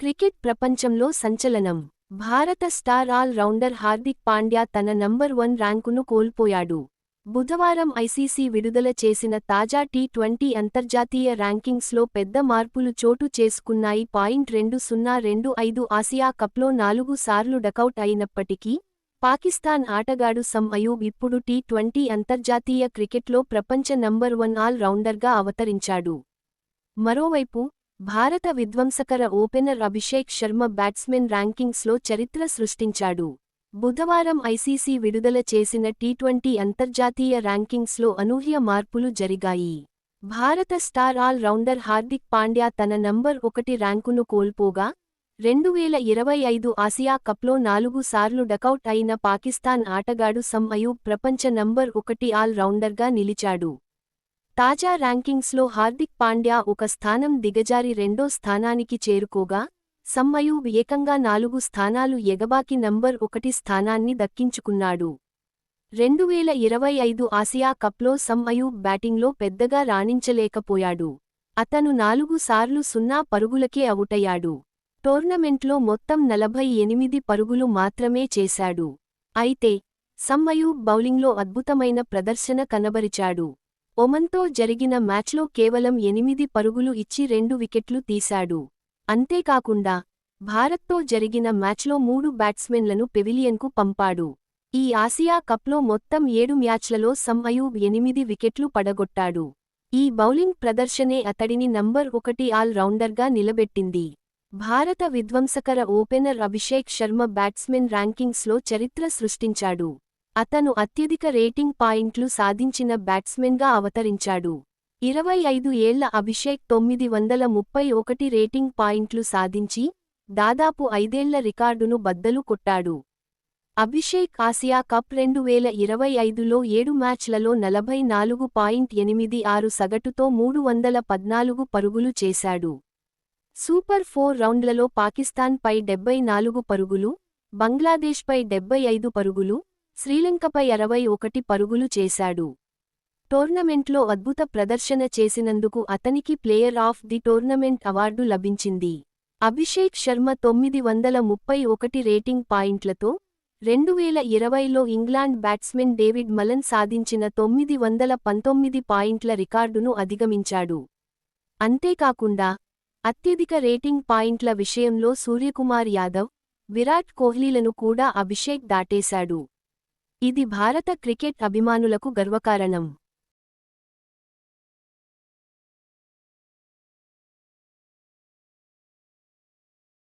Cricket ప్రపంచంలో సంచలనం. భారత star all rounder Hardik Pandya తన నంబర్ వన్ ర్యాంకును కోల్పోయాడు. బుధవారం ఐసీసీ విడుదల చేసిన తాజా టీ ట్వంటీ అంతర్జాతీయ ర్యాంకింగ్స్లో పెద్ద మార్పులు చోటు చేసుకున్నాయి. పాయింట్ రెండు సున్నా రెండు ఐదు ఆసియా కప్లో నాలుగు సార్లు డకౌట్ అయినప్పటికీ పాకిస్తాన్ ఆటగాడు సమ్ అయూబ్ ఇప్పుడు టీ ట్వంటీ అంతర్జాతీయ క్రికెట్లో ప్రపంచ నంబర్ వన్ ఆల్ రౌండర్గా అవతరించాడు. మరోవైపు భారత విధ్వంసకర ఓపెనర్ అభిషేక్ శర్మ బ్యాట్స్మెన్ ర్యాంకింగ్స్లో చరిత్ర సృష్టించాడు. బుధవారం ఐసీసీ విడుదల చేసిన టీ ట్వంటీ అంతర్జాతీయ ర్యాంకింగ్స్లో అనూహ్య మార్పులు జరిగాయి. భారత star all rounder Hardik Pandya తన నంబర్ ఒకటి ర్యాంకును కోల్పోగా రెండు వేల ఇరవై ఐదు ఆసియా కప్లో నాలుగు సార్లు డకౌట్ అయిన పాకిస్తాన్ ఆటగాడు సమ్ అయూబ్ ప్రపంచ నంబర్ ఒకటి ఆల్ రౌండర్గా నిలిచాడు. తాజా ర్యాంకింగ్స్లో హార్దిక్ పాండ్యా ఒక స్థానం దిగజారి రెండో స్థానానికి చేరుకోగా సమ్మయూబ్ ఏకంగా నాలుగు స్థానాలు ఎగబాకి నంబర్ ఒకటి స్థానాన్ని దక్కించుకున్నాడు. రెండువేల ఇరవై ఐదు ఆసియా కప్లో సమ్మయూబ్ బ్యాటింగ్లో పెద్దగా రాణించలేకపోయాడు. అతను నాలుగు సార్లు సున్నా పరుగులకే అవుటయ్యాడు. టోర్నమెంట్లో మొత్తం నలభై ఎనిమిది పరుగులు మాత్రమే చేశాడు. అయితే సమ్మయూబ్ బౌలింగ్లో అద్భుతమైన ప్రదర్శన కనబరిచాడు. ఒమన్తో జరిగిన మ్యాచ్లో కేవలం ఎనిమిది పరుగులు ఇచ్చి రెండు వికెట్లు తీశాడు. అంతేకాకుండా భారత్తో జరిగిన మ్యాచ్లో మూడు బ్యాట్స్మెన్లను పెవిలియన్కు పంపాడు. ఈ ఆసియా కప్లో మొత్తం ఏడు మ్యాచ్లలో సమ్ అయూబ్ ఎనిమిది వికెట్లు పడగొట్టాడు. ఈ బౌలింగ్ ప్రదర్శనే అతడిని నంబర్ ఒకటి ఆల్ రౌండర్గా నిలబెట్టింది. భారత విధ్వంసకర ఓపెనర్ అభిషేక్ శర్మ బ్యాట్స్మెన్ ర్యాంకింగ్స్లో చరిత్ర సృష్టించాడు. అతను అత్యధిక రేటింగ్ పాయింట్లు సాధించిన బ్యాట్స్మెన్గా అవతరించాడు. ఇరవై ఐదు ఏళ్ళ అభిషేక్ తొమ్మిది వందల ముప్పై ఒకటి రేటింగ్ పాయింట్లు సాధించి దాదాపు ఐదేళ్ళ రికార్డును బద్దలు కొట్టాడు. అభిషేక్ ఆసియా కప్ రెండు వేల ఇరవై ఐదులో ఏడు మ్యాచ్లలో నలభై నాలుగు పాయింట్ ఎనిమిది ఆరు సగటుతో మూడు వందల పద్నాలుగు పరుగులు చేశాడు. సూపర్ ఫోర్ రౌండ్లలో పాకిస్తాన్పై డెబ్బై నాలుగు పరుగులు బంగ్లాదేశ్పై డెబ్బై ఐదు పరుగులు శ్రీలంకపై అరవై ఒకటి పరుగులు చేశాడు. టోర్నమెంట్లో అద్భుత ప్రదర్శన చేసినందుకు అతనికి player of the tournament award లభించింది. అభిషేక్ శర్మ తొమ్మిది వందల ముప్పై ఒకటి రేటింగ్ పాయింట్లతో రెండు వేల ఇరవైలో ఇంగ్లాండ్ బ్యాట్స్మెన్ డేవిడ్ మలన్ సాధించిన తొమ్మిది వందల పంతొమ్మిది పాయింట్ల రికార్డును అధిగమించాడు. అంతేకాకుండా అత్యధిక రేటింగ్ పాయింట్ల విషయంలో సూర్యకుమార్ యాదవ్ విరాట్ కోహ్లీలను కూడా అభిషేక్ దాటేశాడు. ఇది భారత క్రికెట్ అభిమానులకు గర్వకారణం.